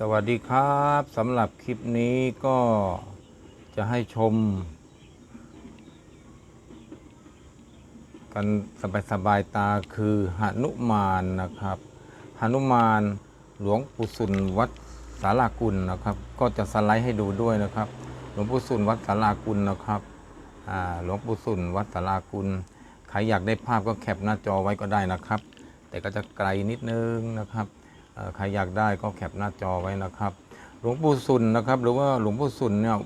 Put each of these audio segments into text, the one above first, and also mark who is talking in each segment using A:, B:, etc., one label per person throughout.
A: สวัสดีครับสำหรับคลิปนี้ก็จะให้ชม กันสบายๆตาคือหนุมานนะครับหนุมานหลวงปู่สุนวัดสารากุลนะครับ ก็จะสไลด์ให้ดูด้วยนะครับ หลวงปู่สุนวัดสารากุลนะครับอ่าหลวงปู่สุนวัดสารากุลใครอยากได้ภาพก็แคปหน้าจอไว้ก็ได้นะครับ แต่ก็จะไกลนิดนึงนะครับ ใครอยากได้ก็แคปหน้าจอไว้นะครับ หลวงปู่สุนนะครับ หรือว่าหลวงปู่สุนเนี่ย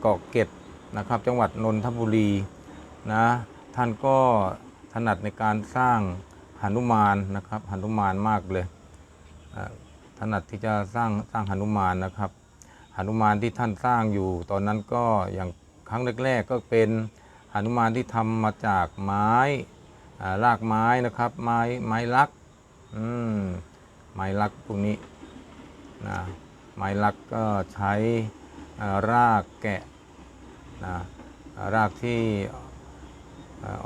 A: เกาะเกร็ดนะครับ จังหวัดนนทบุรีนะท่านก็ถนัดในการสร้างหนุมานนะครับหนุมานมากเลยถนัดที่จะสร้างสร้างหนุมานนะครับหนุมานที่ท่านสร้างอยู่ ตอนนั้นก็อย่างครั้งแรกๆก็เป็นหนุมานที่ทำมาจากไม้รากไม้นะครับ ไม้ไม้ลัก อืม ไม้ลักพวกนี้นะไม้ลักก็ใช้รากแกะนะรากที่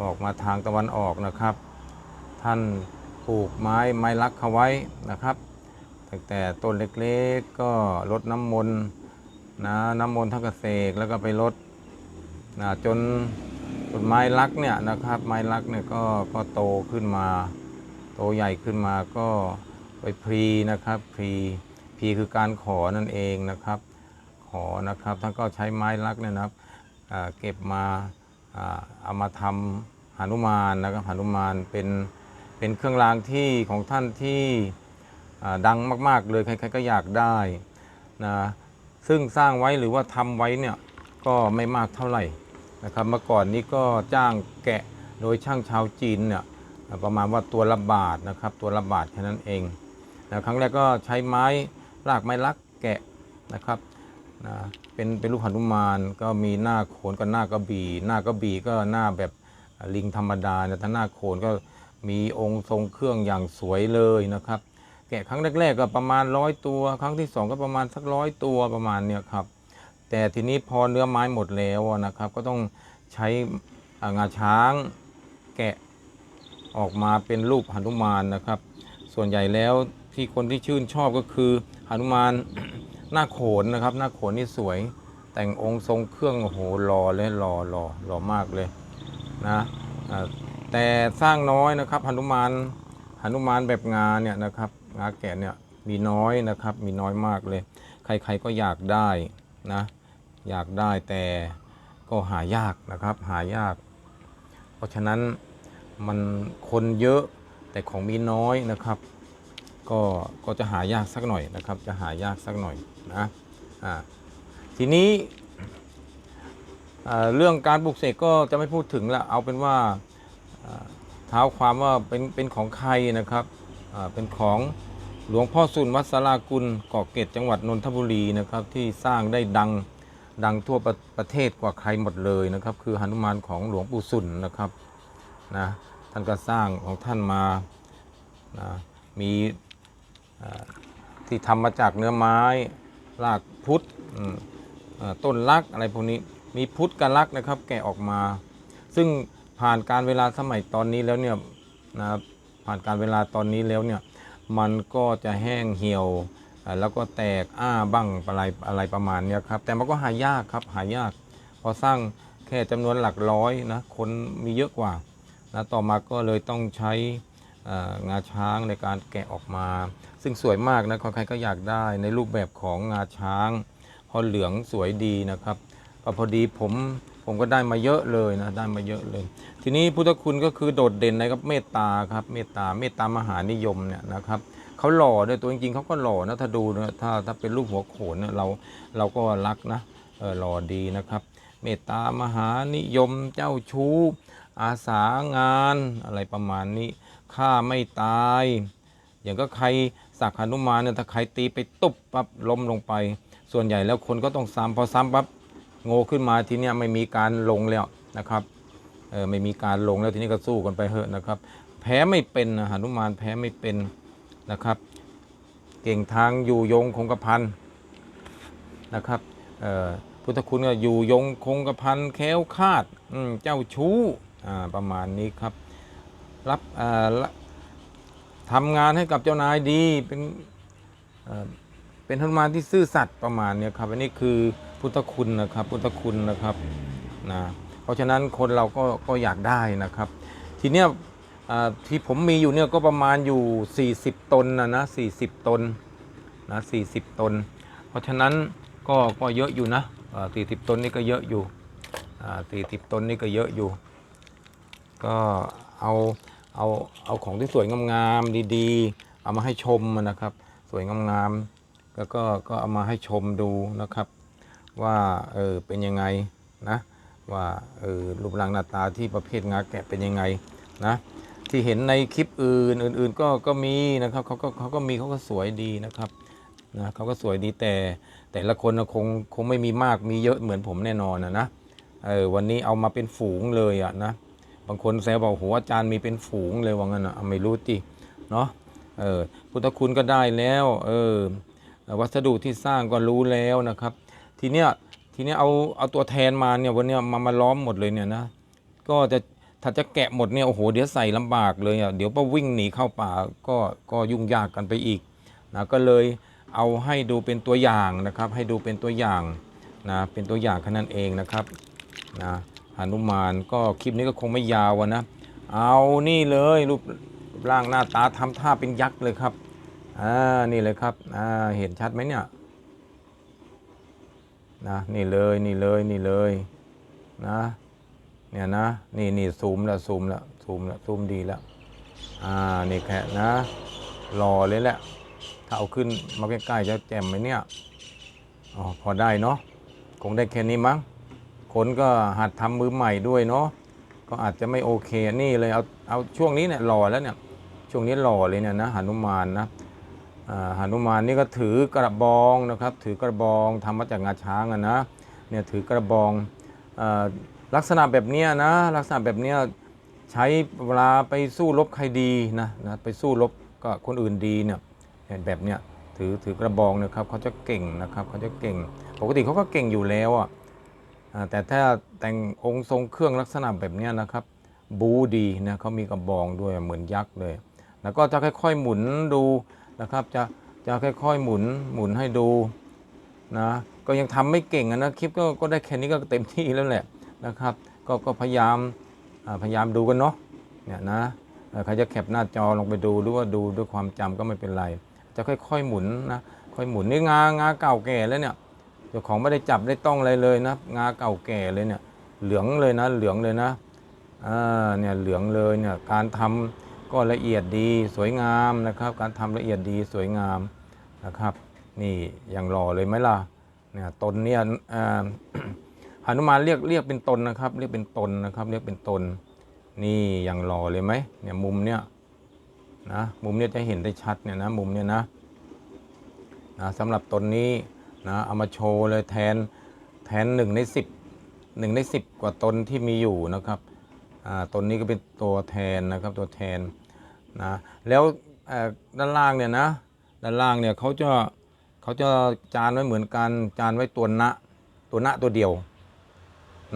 A: ออกมาทางตะวันออกนะครับ ท่านปลูกไม้ไม้ลักเขาไว้นะครับตั้งแต่ต้นเล็กๆก็ลดน้ำมนต์นะน้ำมนต์ทั้งกระเสกแล้วก็ไปลดนะจนต้นไม้รักเนี่ยนะครับ ไม้รักเนี่ยก็ก็โตขึ้นมา โตใหญ่ขึ้นมาก็ ไปพรีนะครับพรีพรีคือการขอนั่นเองนะครับ ขอนะครับท่านก็ใช้ไม้รักเนี่ยนะครับเก็บมาเอามาทำหนุมานนะครับหนุมานเป็นเป็นเครื่องรางที่ของท่านที่ดังมาก ๆ เลยใครๆก็อยากได้นะซึ่งสร้างไว้หรือว่าทำไว้เนี่ยก็ไม่มากเท่าไหร่นะครับเมื่อก่อนนี้ก็จ้างแกะโดยช่างชาวจีนเนี่ยประมาณว่าตัวละบาทนะครับตัวละบาทแค่นั้นเอง นะครั้งแรกก็ใช้ไม้รากไม้ลักแกะนะครับนะเป็นเป็นลูกหนุมานก็มีหน้าโขนกับหน้ากระบี่ หน้ากระบี่ก็หน้าแบบลิงธรรมดานะถ้าหน้าโขนก็มีองค์ทรงเครื่องอย่างสวยเลยนะครับ แกะครั้งแรกๆก็ประมาณร้อยตัว ครั้งที่สองก็ประมาณสักร้อยตัวประมาณเนี่ยครับแต่ทีนี้พอเนื้อไม้หมดแล้วนะครับ ก็ต้องใช้งาช้างแกะออกมาเป็นรูปหนุมานนะครับ ส่วนใหญ่แล้ว ที่คนที่ชื่นชอบก็คือหนุมานหน้าโขนนะครับ หน้าโขนนี่สวย แต่งองค์ทรงเครื่องโอ้โหหล่อเลยหล่อหล่อหล่อมากเลยนะแต่สร้างน้อยนะครับหนุมานหนุมานแบบงาเนี่ยนะครับงาแกะเนี่ยมีน้อยนะครับ มีน้อยมากเลย ใครๆก็อยากได้นะอยากได้แต่ก็หายากนะครับ หายาก เพราะฉะนั้นมันคนเยอะแต่ของมีน้อยนะครับ ก็ก็จะหายากสักหน่อยนะครับ จะหายากสักหน่อยนะอ่าทีนี้เรื่องการปลูกเสกก็จะไม่พูดถึงละเอาเป็นว่าเท้าความว่าเป็นเป็นของใครนะครับเป็นของหลวงพ่อสุนวัดสารากุลเกาะเกร็ดจังหวัดนนทบุรีนะครับที่สร้างได้ดังดังทั่วประประเทศกว่าใครหมดเลยนะครับ คือหนุมานของหลวงปู่สุนนะครับนะท่านก็สร้างของท่านมานะมี ที่ทำมาจากเนื้อไม้รากพุทธต้นลักอะไรพวกนี้มีพุทธกับลักนะครับ แกะออกมา ซึ่งผ่านการเวลาสมัยตอนนี้แล้วเนี่ยนะครับผ่านการเวลาตอนนี้แล้วเนี่ยมันก็จะแห้งเหี่ยวแล้วก็แตกอ้าบ้างอะไรอะไรประมาณเนี้ยครับ แต่มันก็หายากครับหายาก พอสร้างแค่จำนวนหลักร้อยนะคนมีเยอะกว่านะต่อมาก็เลยต้องใช้ งาช้างในการแกะออกมา ซึ่งสวยมากนะใครๆก็อยากได้ในรูปแบบของงาช้าง พอเหลืองสวยดีนะครับก็พอดีผมผมก็ได้มาเยอะเลยนะได้มาเยอะเลย ทีนี้พุทธคุณก็คือโดดเด่นในกับเมตตาครับเมตตาเมตตามหานิยมเนี่ยนะครับเขาหล่อด้วยตัวจริงๆเขาก็หล่อนะถ้าดูนะถ้าถ้าเป็นรูปหัวโขนเราเราก็รักนะหล่อดีนะครับ เมตตามหานิยมเจ้าชู้อาสางานอะไรประมาณนี้ ฆ่าไม่ตาย อย่างก็ใครสักหนุมานเนี่ยถ้าใครตีไปตุบปั๊บล้มลงไป ส่วนใหญ่แล้วคนก็ต้องซ้ำพอซ้ำปั๊บโง่ขึ้นมาทีเนี้ยไม่มีการลงแล้วนะครับเออไม่มีการลงแล้วทีนี้ก็สู้กันไปเถอะนะครับ แพ้ไม่เป็นหนุมานแพ้ไม่เป็นนะครับ เก่งทางอยู่ยงคงกระพันนะครับเอ่อพุทธคุณก็อยู่ยงคงกระพันแค้วคาดเจ้าชู้อ่าประมาณนี้ครับ รับทำงานให้กับเจ้านายดีเป็นเป็นหนุมานที่ซื่อสัตย์ประมาณเนี้ยครับอันนี้คือพุทธคุณนะครับ พุทธคุณนะครับนะเพราะฉะนั้นคนเราก็ก็อยากได้นะครับ ทีเนี้ยที่ผมมีอยู่เนี่ยก็ประมาณอยู่ 40 ตนนะนะ40ตนนะ40ตน เพราะฉะนั้นก็ก็เยอะอยู่นะอ่า40ตนนี่ก็เยอะอยู่อ่า40ตนนี่ก็เยอะอยู่ ก็เอา เอาเอาของที่สวยงามๆดีๆ เอามาให้ชมนะครับ สวยงามๆแล้วก็ก็เอามาให้ชมดูนะครับ ว่าเออเป็นยังไงนะว่าเออรูปร่างหน้าตาที่ประเภทงาแกะเป็นยังไงนะที่เห็นในคลิปอื่นอื่นๆก็ก็มีนะครับเขาก็เขาก็มีเขาก็สวยดีนะครับนะเขาก็สวยดีแต่แต่ละคนคงคงไม่มีมากมีเยอะเหมือนผมแน่นอนนะนะเออวันนี้เอามาเป็นฝูงเลยอะนะ บางคนแซวบอกโหอาจารย์มีเป็นฝูงเลยว่างั้นอะไม่รู้จิเนาะเออพุทธคุณก็ได้แล้วเออวัสดุที่สร้างก็รู้แล้วนะครับ ทีเนี้ยทีเนี้ยเอาเอาตัวแทนมาเนี่ยวันเนี้ยมามาล้อมหมดเลยเนี่ยนะก็จะถ้าจะแกะหมดเนี่ยโอ้โหเดี๋ยวใส่ลำบากเลยอะเดี๋ยวก็วิ่งหนีเข้าป่าก็ก็ยุ่งยากกันไปอีกนะก็เลยเอาให้ดูเป็นตัวอย่างนะครับ ให้ดูเป็นตัวอย่างนะเป็นตัวอย่างแค่นั้นเองนะครับนะ หนุมานก็คลิปนี้ก็คงไม่ยาวนะ เอานี่เลยรูปร่างหน้าตาทำท่าเป็นยักษ์เลยครับ อ่า นี่เลยครับ อ่า เห็นชัดไหมเนี่ย นะ นี่เลย นี่เลย นี่เลย นะ เนี่ยนะ นี่นี่ซูมล้วซูมล้วซูมล้วซูมดีล้วอ่า นี่แค่นะรอเลยแหละ ถ้าเอาขึ้นมาใกล้ๆจะแจ่มไหมเนี่ย อ๋อ พอได้เนาะ คงได้แค่นี้มั้ง คนก็หัดทำมือใหม่ด้วยเนาะก็อาจจะไม่โอเคนี่เลยเอาเอาช่วงนี้เนี่ยรอแล้วเนี่ยช่วงนี้รอเลยเนี่ยนะหนุมานนะอ่าหนุมานนี่ก็ถือกระบองนะครับ ถือกระบองทำมาจากงาช้างอะนะเนี่ยถือกระบองอลักษณะแบบเนี้ยนะลักษณะแบบเนี้ยใช้เวลาไปสู้รบใครดีนะนะไปสู้รบก็คนอื่นดีเนี่ยแบบเนี้ยถือถือกระบองนะครับเขาจะเก่งนะครับเขาจะเก่ง ปกติเขาก็เก่งอยู่แล้วอะอ่า แต่ถ้าแต่งองค์ทรงเครื่องลักษณะแบบนี้นะครับ บูดีนะเขามีกระบองด้วยเหมือนยักษ์เลย แล้วก็จะค่อยๆหมุนดูนะครับ จะจะค่อยๆหมุนหมุนให้ดูนะก็ยังทำไม่เก่งนะคลิปก็ก็ได้แค่นี้ก็เต็มที่แล้วแหละนะครับ ก็ก็พยายามพยายามดูกันเนาะเนี่ยนะใครจะแคปหน้าจอลงไปดูหรือว่าดูด้วยความจำก็ไม่เป็นไร จะค่อยๆหมุนนะค่อยหมุนนี่งางาเก่าแก่แล้วเนี่ย จ้าของไม่ได้จับได้ต้องอะไรเลยนะ งาเก่าแก่เลยเนี่ย เหลืองเลยนะ เหลืองเลยนะอ่าเนี่ยเหลืองเลยเนี่ย การทำก็ละเอียดดีสวยงามนะครับ การทำละเอียดดีสวยงามนะครับ นี่อย่างหล่อเลยไหมล่ะเนี่ยตนเนี่ยอ่าหนุมานเรียกเรียกเป็นตนนะครับ เรียกเป็นตนนะครับ เรียกเป็นตน นี่อย่างหล่อเลยไหมเนี่ยมุมเนี่ยนะมุมเนี่ยจะเห็นได้ชัดเนี่ยนะมุมเนี่ยนะนะสำหรับตนนี้ นะเอามาโชว์เลยแทนแทนหนึ่งในสิบหนึ่งในสิบกว่าตนที่มีอยู่นะครับตนนี้ก็เป็นตัวแทนนะครับตัวแทนนะแล้วด้านล่างเนี่ยนะด้านล่างเนี่ยเขาจะเขาจะจานไว้เหมือนกันจานไว้ตัวณตัวณตัวเดียว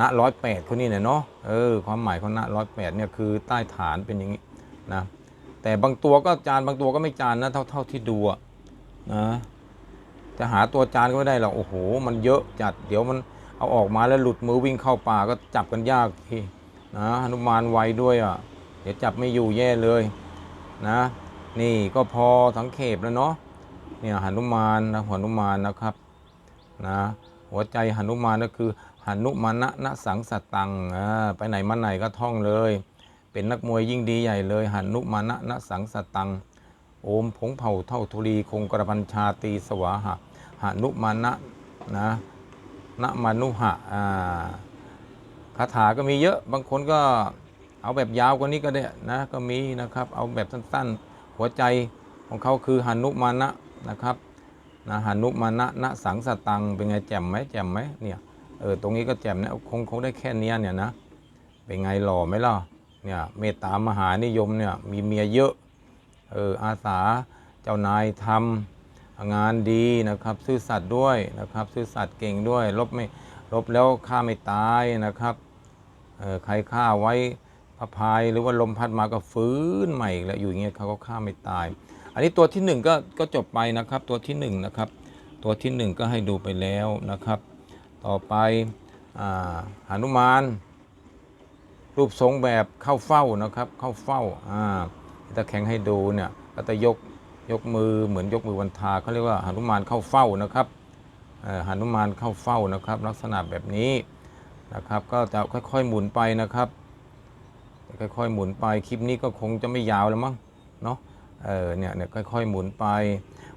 A: ณร้อยแปดคนนี้เนี่ยเนาะเออความหมายของณร้อยแปดเนี่ยคือใต้ฐานเป็นอย่างนี้นะแต่บางตัวก็จานบางตัวก็ไม่จานนะเท่าเท่าที่ดูอะนะ จะหาตัวจานก็ไม่ได้หรอกโอ้โห มันเยอะจัดเดี๋ยวมันเอาออกมาแล้วหลุดมือวิ่งเข้าป่าก็จับกันยากทีนะหนุมานไวด้วยอะ เดี๋ยวจับไม่อยู่แย่เลยนะ นี่ก็พอสังเขปแล้วเนาะเนี่ยหนุมานนะหัวหนุมานนะครับนะหัวใจหนุมานก็คือหนุมานะนะสังสตังอ่าไปไหนมาไหนก็ท่องเลย เป็นนักมวยยิ่งดีใหญ่เลยหนุมานะนะสังสตัง โอมผงเผ่าเท่าทุลีคงกระพันชาตีสวาหะ หนุมานะนะนะมานุหะคาถาก็มีเยอะบางคนก็เอาแบบยาวกว่านี้ก็ได้นะก็มีนะครับ เอาแบบสั้นๆ หัวใจของเขาคือหานุมานะนะครับนะหานุมานะนะสังสตังเป็นไงแจ่มไหมแจ่มไหมเนี่ยเออตรงนี้ก็แจ่มนะคงคงได้แค่นี้เนี่ยนะเป็นไงหล่อไหมล่ะเนี่ยเมตตามหานิยมเนี่ยมีเมียเยอะเอออาสาเจ้านายทำ งานดีนะครับ ซื่อสัตย์ด้วยนะครับ ซื่อสัตย์เก่งด้วยลบไม่ลบแล้วฆ่าไม่ตายนะครับใครฆ่าไว้พระพายหรือว่าลมพัดมาก็ฟื้นใหม่แล้วอยู่อย่างเงี้ยเขาก็ฆ่าไม่ตาย อันนี้ตัวที่หนึ่งก็ก็จบไปนะครับตัวที่หนึ่งนะครับตัวที่หนึ่งก็ให้ดูไปแล้วนะครับ ต่อไปอ่าหนุมานรูปทรงแบบเข้าเฝ้านะครับ เข้าเฝ้าอ่าตะแข็งให้ดูเนี่ยก็จะยก ยกมือเหมือนยกมือวันทาเขาเรียกว่าหนุมานเข้าเฝ้านะครับหนุมานเข้าเฝ้านะครับ ลักษณะแบบนี้นะครับก็จะค่อยๆหมุนไปนะครับ ค่อยๆหมุนไปคลิปนี้ก็คงจะไม่ยาวแล้วมั้งเนาะเออเนี่ยเนี่ยค่อยๆหมุนไป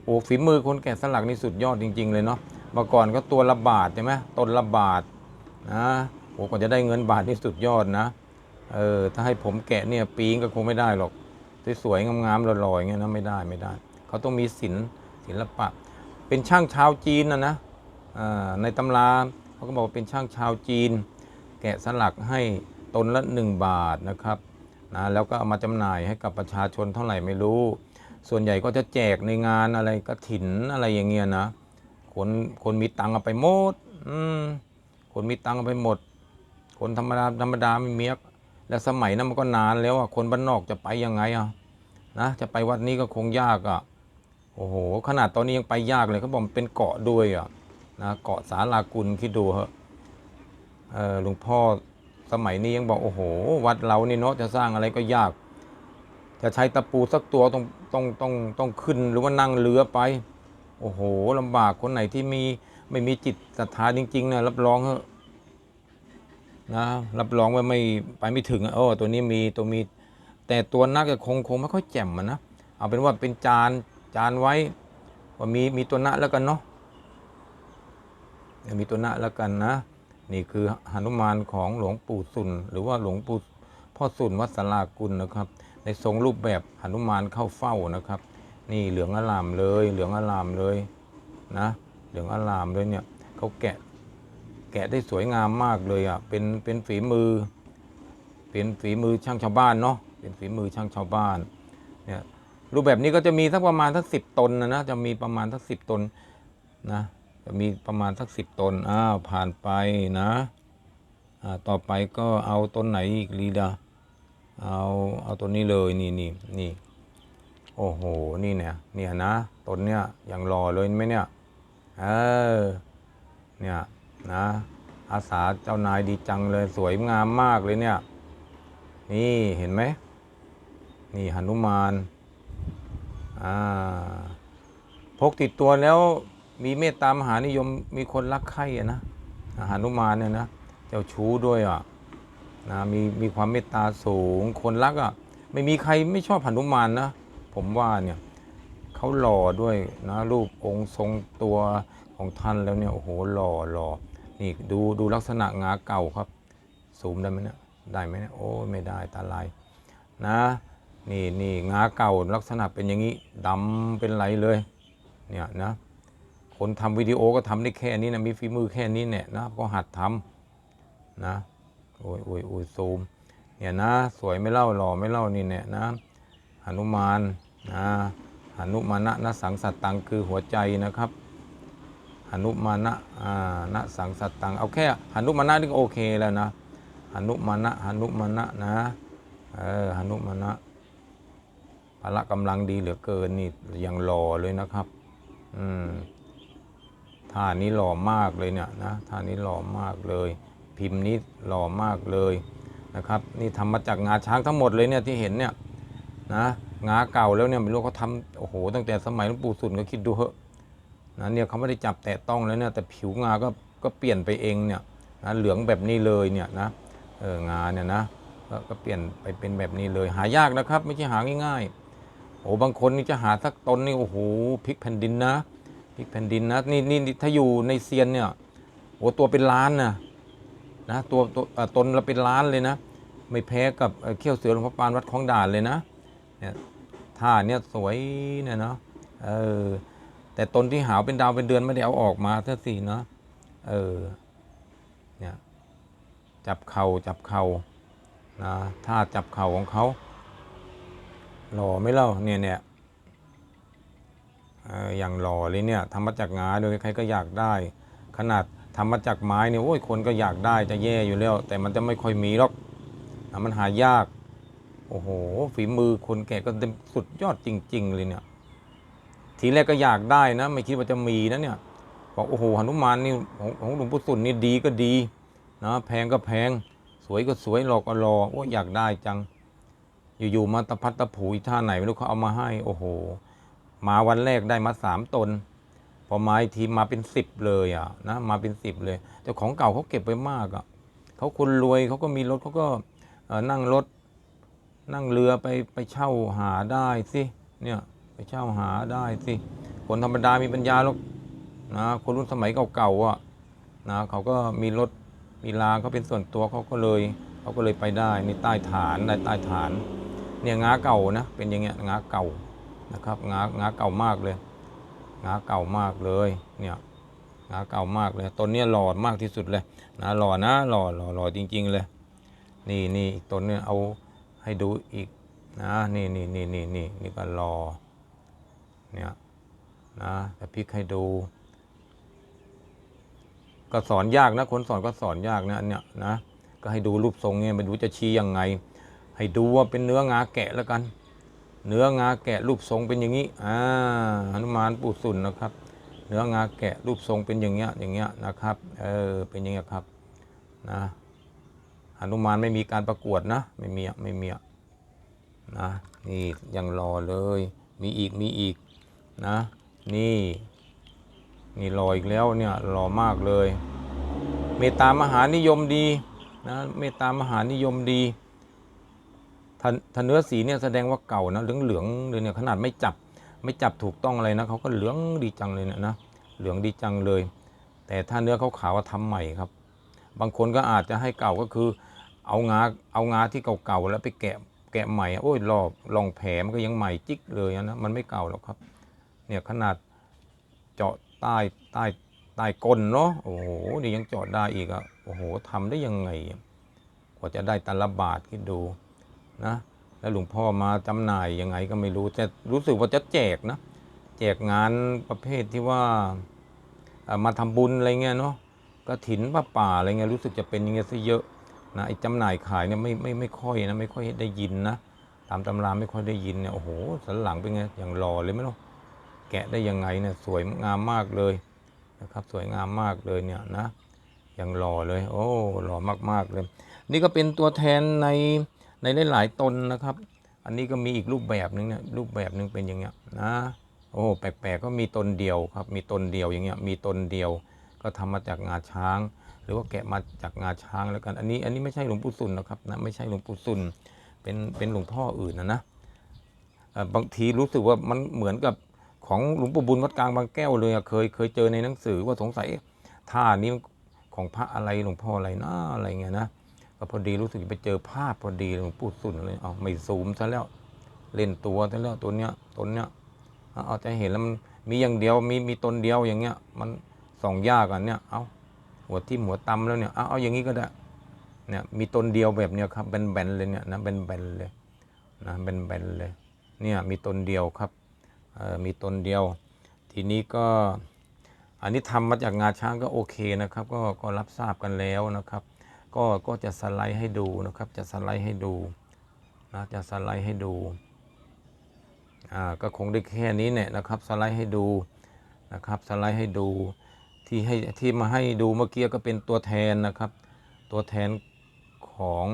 A: โอ้ฝีมือคนแกะสลักนี่สุดยอดจริง ๆ เลยเนาะเมื่อก่อนก็ตัวละบาทใช่ไหมต้นละบาทนะโอ้กว่าจะได้เงินบาทนี่สุดยอดนะเออถ้าให้ผมแกะเนี่ยปีงก็คงไม่ได้หรอก สวยๆงามๆลอๆอย่างเงี้ยนะไม่ได้ไม่ได้ เขาต้องมีศิลศิลปะ เป็นช่างชาวจีนนะนะในตำราเขาก็บอกว่าเป็นช่างชาวจีน แกะสลักให้ตนละ 1 บาทนะครับนะแล้วก็เอามาจำหน่ายให้กับประชาชนเท่าไหร่ไม่รู้ ส่วนใหญ่ก็จะแจกในงานอะไรกระถินอะไรอย่างเงี้ยนะคนคนมีตังค์เอาไปหมดอืมคนมีตังค์เอาไปหมด คนธรรมดาธรรมดาไม่เมียก แล้วสมัยนั้นมันก็นานแล้วอะคนบ้านนอกจะไปยังไงอะนะจะไปวัดนี้ก็คงยากอะโอ้โห ขนาดตอนนี้ยังไปยากเลยเขาบอกเป็นเกาะด้วยอะนะเกาะสาลากุลคิดดูเหอะเออหลวงพ่อสมัยนี้ยังบอกโอ้โห วัดเรานี่เนาะจะสร้างอะไรก็ยาก จะใช้ตะปูสักตัวต้องต้องต้องต้องขึ้นหรือว่านั่งเรือไป โอ้โหลำบากคนไหนที่มีไม่มีจิตศรัทธาจริงๆนะรับรองเถอะ นะรับรองว่าไม่ไปไม่ถึงอะโอ้ตัวนี้มีตัวมี แต่ตัวนักก็คงคงไม่ค่อยแจ่มมันนะเอาเป็นว่าเป็นจานจานไว้ว่ามีมีตัวนะแล้วกันเนาะมีตัวนะแล้วกันนะ นี่คือหนุมานของหลวงปู่สุนหรือว่าหลวงปู่พ่อสุนวัดสารากุลนะครับ ในทรงรูปแบบหนุมานเข้าเฝ้านะครับ นี่เหลืองอลามเลย เหลืองอลามเลยนะ เหลืองอลามเลยเนี่ยเขาแกะ แกะได้สวยงามมากเลยอะเป็นเป็นฝีมือ เป็นฝีมือช่างชาวบ้านเนาะเป็นฝีมือช่างชาวบ้านเนี่ยรูปแบบนี้ก็จะมีสักประมาณสักสิบตนนะนะจะมีประมาณสักสิบตนนะจะมีประมาณสักสิบตนอ้าวผ่านไปนะอ่าต่อไปก็เอาต้นไหนอีกลีดาเอาเอาต้นนี้เลยนี่นี่นี่โอ้โหนี่เนี่ยเนี่ยนะต้นเนี้ยยังรอเลยไหมเนี่ยเออเนี่ย นะอาสาเจ้านายดีจังเลยสวยงามมากเลยเนี่ย นี่เห็นไหม นี่หนุมานอ่าพกติดตัวแล้วมีเมตตามหานิยมมีคนรักใคร่ะนะหานุมานเนี่ยนะเจ้าชู้ด้วยอะนะมีมีความเมตตาสูงคนรักอะไม่มีใครไม่ชอบหนุมานนะผมว่าเนี่ยเขาหล่อด้วยนะรูปองค์ทรงตัวของท่านแล้วเนี่ยโอ้โหหล่อหล่อ นี่ดูดูลักษณะงาเก่าครับซูมได้ไหมเนี่ยได้ไหมเนี่ยโอ้ไม่ได้ตาลายนะนี่นี่งาเก่าลักษณะเป็นอย่างนี้ดำเป็นไรเลยเนี่ยนะคนทำวิดีโอก็ทำได้แค่นี้นะมีฝีมือแค่นี้เนี่ยนะก็หัดทำนะโอ้ยโอ้ยโอ้ยซูมเนี่ยนะสวยไม่เล่าหล่อไม่เล่านี่เนี่ยนะหนุมานนะหนุมานะนะสังสัตตังคือหัวใจนะครับ นุมานะอ่านะสังสัตตัง เอาแค่หนุมานะนี่ก็โอเคแล้วนะหนุมานะหนุมานะนะ เออหนุมานะพละกำลังดีเหลือเกินนี่ยังหล่อเลยนะครับ อืมท่านี้หล่อมากเลยเนี่ยนะท่านี้หล่อมากเลย พิมพ์นี้หล่อมากเลยนะครับ นี่ทำมาจากงาช้างทั้งหมดเลยเนี่ยที่เห็นเนี่ยนะงาเก่าแล้วเนี่ยไม่รู้เขาทำโอ้โหตั้งแต่สมัยหลวงปู่สุนก็คิดดูเหอะ นะเนี่ยเขาไม่ได้จับแตะต้องแล้วเนี่ยแต่ผิวงาก็ก็เปลี่ยนไปเองเนี่ยนะเหลืองแบบนี้เลยเนี่ยนะเอองาเนี่ยนะก็ก็เปลี่ยนไปเป็นแบบนี้เลย หายากนะครับ ไม่ใช่หาง่ายๆโอ้บางคนนี่จะหาสักตนนี่โอ้โหพลิกแผ่นดินนะพริกแผ่นดินนะนี่นี่ถ้าอยู่ในเซียนเนี่ยโอ้ตัวเป็นล้านนะนะตัวตัวตนเราเป็นล้านเลยนะ ไม่แพ้กับเเขี้ยวเสือหลวงพ่อปานวัดคลองด่านเลยนะเนี่ยท่าเนี่ยสวยเนี่ยเนาะเออ แต่ตนที่หาวเป็นดาวเป็นเดือนไม่ได้เอาออกมาถ้าสิเนาะเออเนี่ยจับเข่าจับเข่านะท่าจับเข่าของเขาหล่อไม่เล่าเนี่ยเนี่ยเอออย่างหล่อเลยเนี่ยทำมาจากงาโดยใครก็อยากได้ ขนาดทำมาจากไม้เนี่ยโอ้ยคนก็อยากได้จะแย่อยู่แล้ว แต่มันจะไม่ค่อยมีหรอกมันหายาก โอ้โหฝีมือคนแก่ก็เต็มสุดยอดจริง ๆ เลยเนี่ย ทีแรกก็อยากได้นะ ไม่คิดว่าจะมีนะเนี่ยบอกโอ้โหหนุมานนี่ของของหลวงปู่สุนนี่ดีก็ดีนะแพงก็แพง สวยก็สวยหลอก็หล่อโอ้อยากได้จัง อยู่ๆมาตะพัดตะผูอีท่าไหนไม่รู้เขาเอามาให้ โอ้โห มาวันแรกได้มาสามตนพอมาทีมาเป็นสิบเลยอะนะมาเป็นสิบเลยแต่ของเก่าเขาเก็บไว้มากอะเขาคนรวยเขาก็มีรถเขาก็นั่งรถ นั่งเรือไปไปเช่าหาได้สิเนี่ย ไปเช่าหาได้สิคนธรรมดามีปัญญาหรอกนะคนรุ่นสมัยเก่าๆอะนะเขาก็มีรถมีลาเขาเป็นส่วนตัวเขาก็เลยเขาก็เลยไปได้นี่ใต้ฐานได้ใต้ฐาน เนี่ยงาเก่านะเป็นอย่างเงี้ยงาเก่านะครับงางาเก่ามากเลยงาเก่ามากเลยเนี่ยงาเก่ามากเลยต้นเนี้ยหล่อมากที่สุดเลยนะหล่อนะหล่อหล่อหล่อจริง ๆ เลย นี่นี่อีกต้นเนี่ยเอาให้ดูอีกนะนี่นี่นี่นี่นี่นี่ก็หล่อ เนี่ยนะแต่พลิกให้ดู ก็สอนยากนะคนสอนก็สอนยากนะอันเนี่ยนะก็ให้ดูรูปทรงเนี่ยไม่รู้จะชี้ยังไง ให้ดูว่าเป็นเนื้องาแกะแล้วกัน เนื้องาแกะรูปทรงเป็นอย่างนี้อ่าหนุมานปูสุนนะครับ เนื้องาแกะรูปทรงเป็นอย่างเงี้ยอย่างเงี้ยนะครับเออเป็นอย่างเงี้ยครับนะหนุมานไม่มีการประกวดนะ ไม่มีอะไม่มีอะนะนี่ยังรอเลย มีอีกมีอีก นะ นี่ นี่รออีกแล้วเนี่ยรอมากเลย เมตตามหานิยมดีนะเมตตามหานิยมดีถ้าเนื้อสีเนี่ยแสดงว่าเก่านะเหลืองเหลืองๆเลยเนี่ยขนาดไม่จับไม่จับถูกต้องอะไรนะเขาก็เหลืองดีจังเลยเนี่ยนะเหลืองดีจังเลย แต่ถ้าเนื้อเขาขาวๆทำใหม่ครับ บางคนก็อาจจะให้เก่าก็คือ เอางาเอางาที่เก่าๆแล้วไปแกะแกะใหม่โอ้ยลอกลองแผลมันก็ยังใหม่จิ๊กเลยนะมันไม่เก่าหรอกครับ เนี่ยขนาดเจาะใต้ใต้ใต้ก้นเนาะโอ้โหนี่ยังเจาะได้อีกอะโอ้โหทำได้ยังไง กว่าจะได้ตละบาทคิดดูนะแล้วหลวงพ่อมาจำหน่ายยังไงก็ไม่รู้แต่รู้สึกว่าจะแจกนะแจกงานประเภทที่ว่ามาทำบุญอะไรเงี้ยเนาะกระถินป้าป่าอะไรเงี้ยรู้สึกจะเป็นย่างเงี้ยซะเยอะนะไอ้จำหน่ายขายเนี่ยไม่ไม่ไม่ค่อยนะไม่ค่อยได้ยินนะตามตำราไม่ค่อยได้ยินเนี่ยโอ้โหสันหลังเป็นไงอย่างหล่อเลยไหมล่ะ แกะได้ยังไงเนี่ยสวยงามมากเลยนะครับ สวยงามมากเลยเนี่ยนะย่างหล่อเลย โอ้หล่อมากๆเลย นี่ก็เป็นตัวแทนในในหลายๆตนนะครับ อันนี้ก็มีอีกรูปแบบหนึ่งเนี่ยรูปแบบหนึ่งเป็นอย่างเงี้ยนะโอ้แปลกๆก็มีตนเดียวครับ มีตนเดียวอย่างเงี้ยมีตนเดียว ก็ทำมาจากงาช้าง หรือว่าแกะมาจากงาช้างแล้วกัน อันนี้อันนี้ไม่ใช่หลวงปู่สุนนะครับนะไม่ใช่หลวงปู่สุนเป็นเป็นหลวงพ่ออื่นนะนะบางทีรู้สึกว่ามันเหมือนกับ ของหลวงปู่บุญวัดกลางบางแก้วเลยเคยเคยเจอในหนังสือว่าสงสัยท่านี้ของพระอะไรหลวงพ่ออะไรนะอะไรเงี้ยนะก็พอดีรู้สึกไปเจอภาพพอดีหลวงปู่สุนเลยเอาไม่ซูมซะแล้วเล่นตัวซะแล้วตัวเนี้ยตนเนี้ยเอาจะเห็นแล้วมันมีอย่างเดียวมีมีตนเดียวอย่างเงี้ย มันส่องยากอะเนี่ยเอาหัวทิ่มหัวตำแล้วเนี่ยเอาเอาอย่างนี้ก็ได้เนี่ยมีตนเดียวแบบเนี้ยครับเป็นแบนๆเลยเนี่ยนะเป็นแบนๆเลยนะเป็นแบนๆเลย เนี่ยมีตนเดียวครับ มีตนเดียว ทีนี้ก็อันนี้ทำมาจากงาช้างก็โอเคนะครับก็ก็รับทราบกันแล้วนะครับ ก็ก็จะสไลด์ให้ดูนะครับ จะสไลด์ให้ดูนะจะสไลด์ให้ดูอ่าก็คงได้แค่นี้เนี่ยนะครับสไลด์ให้ดูนะครับสไลด์ให้ดูที่ให้ที่มาให้ดูเมื่อกี้ก็เป็นตัวแทนนะครับ ตัวแทนของ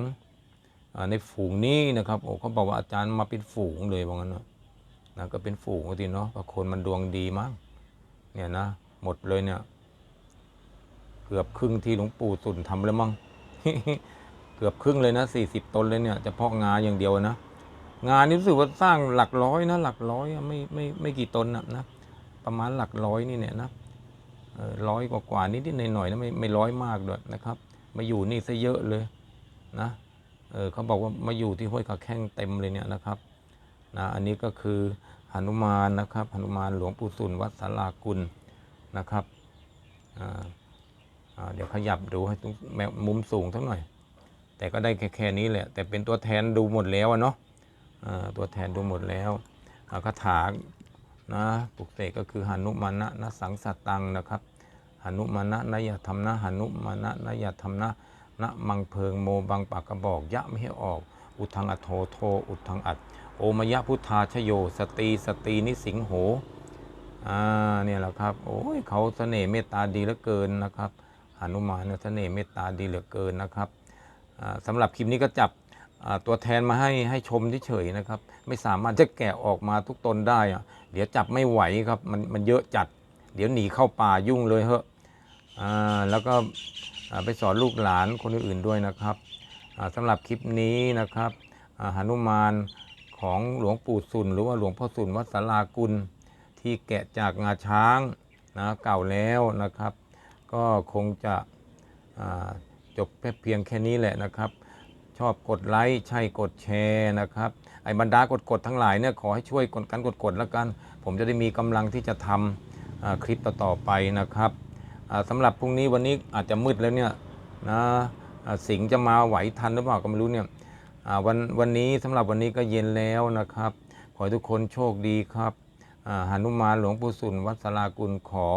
A: อในฝูงนี้นะครับโอ้เขาบอกว่าอาจารย์มาเป็นฝูงเลยว่างั้นนะ นะก็เป็นฝูงก็ทีเนาะก็คนมันดวงดีมั้งเนี่ยนะหมดเลยเนี่ย เกือบครึ่งที่หลวงปู่สุนทำแล้วมั้งเกือบครึ่งเลยนะสี่สิบตนเลยเนี่ยเฉพาะงานอย่างเดียวนะงานนี้รู้สึกว่าสร้างหลักร้อยนะหลักร้อยไม่ไม่ไม่กี่ตนนะนะประมาณหลักร้อยนี่เนี่ยนะร้อยกว่ากว่านิดนิดหน่อยหน่อยๆนะไม่ไม่ร้อยมากด้วยนะครับ มาอยู่นี่ซะเยอะเลยนะเออเขาบอกว่ามาอยู่ที่ห้วยขาแข้งเต็มเลยเนี่ยนะครับ นะอันนี้ก็คือหนุมานนะครับหนุมานหลวงปู่สุนวัดสารากุลนะครับเดี๋ยวขยับดูให้ตรงมุมสูงสักหน่อย แต่ก็ได้แค่แค่นี้แหละ แต่เป็นตัวแทนดูหมดแล้วเนาะตัวแทนดูหมดแล้วคาถานะปลุกเสกก็คือหานุมานะนะสังสัตตังนะครับหานุมานะนะอย่าทำนะหานุมานะนะอย่าทำนะนะมังเพิงโมบังปากกระบอกยะไม่ให้ออก อุทังอัตโทโทอุทังอัด โอมยะพุทธาชโย สตรีสตรีนิสิงโหอ่าเนี่ยแหละครับ โอ้ยเขาเสน่ห์เมตตาดีเหลือเกินนะครับหนุมานเนี่ยเสน่ห์เมตตาดีเหลือเกินนะครับอ่าสำหรับคลิปนี้ก็จับตัวแทนมาให้ให้ชมเฉยๆนะครับ ไม่สามารถจะแกะออกมาทุกตนได้อะเดี๋ยวจับไม่ไหวครับมันมันเยอะจัด เดี๋ยวหนีเข้าป่ายุ่งเลยเหอะอ่าแล้วก็ไปสอนลูกหลานคนอื่นๆด้วยนะครับอ่าสำหรับคลิปนี้นะครับหนุมาน ของหลวงปู่สุนหรือว่าหลวงพ่อสุนวัดสารากุลที่แกะจากงาช้างนะเก่าแล้วนะครับ ก็คงจะจบแค่เพียงแค่นี้แหละนะครับ ชอบกดไลค์ใช่กดแชร์นะครับไอ้บรรดากดกดๆทั้งหลายเนี่ยขอให้ช่วยกดกันกดกดๆแล้วกัน ผมจะได้มีกำลังที่จะทำอ่าคลิปต่อๆไปนะครับอ่าสำหรับพรุ่งนี้วันนี้อาจจะมืดแล้วเนี่ยนะสิงจะมาไหวทันหรือเปล่าก็ไม่รู้เนี่ย วันวันนี้สำหรับวันนี้ก็เย็นแล้วนะครับ ขอให้ทุกคนโชคดีครับหาหนุมานหลวงปู่สุนวัดสารากุลขอ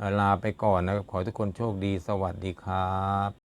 A: อลาไปก่อนนะครับ ขอให้ทุกคนโชคดีสวัสดีครับ